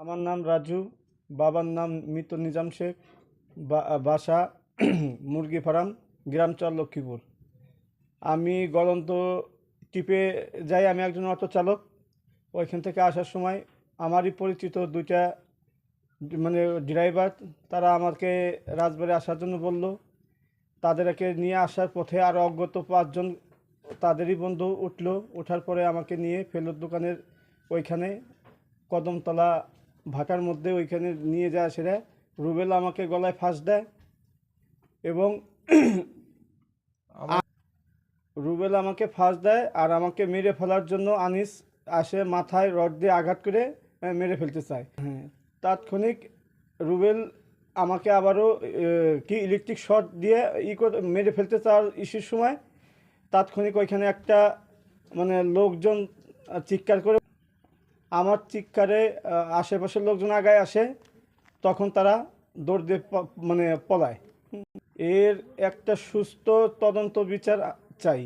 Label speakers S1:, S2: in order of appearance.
S1: আমার নাম রাজু, বাবার নাম মৃত নিজাম শেখ বাসা মুরগি ফার্ম, গ্রাম চর লক্ষ্মীপুর। আমি গলন্ত টিপে যাই, আমি একজন অটো চালক। ওইখান থেকে আসার সময় আমারই পরিচিত দুইটা মানে ড্রাইভার, তারা আমাকে রাজবাড়ি আসার জন্য বলল। তাদেরকে নিয়ে আসার পথে আরও অজ্ঞত পাঁচজন তাদেরই বন্ধু উঠল। ওঠার পরে আমাকে নিয়ে ফেলুর দোকানের ওইখানে কদমতলা ভাটার মধ্যে ওইখানে নিয়ে যায় সেটা রুবেল আমাকে গলায় ফাঁস দেয় এবং রুবেল আমাকে ফাঁস দেয় আর আমাকে মেরে ফেলার জন্য আনিস আসে মাথায় রড দিয়ে আঘাত করে মেরে ফেলতে চায়। হ্যাঁ তাৎক্ষণিক রুবেল আমাকে আবারও কি ইলেকট্রিক শর্ট দিয়ে ই করে মেরে ফেলতে চাওয়ার ইস্যুর সময় তাৎক্ষণিক ওইখানে একটা মানে লোকজন চিৎকার করে আমার চিৎকারে আশেপাশের লোকজন আগায় আসে, তখন তারা দৌড় দিয়ে মানে পলায়। এর একটা সুস্থ তদন্ত বিচার চাই।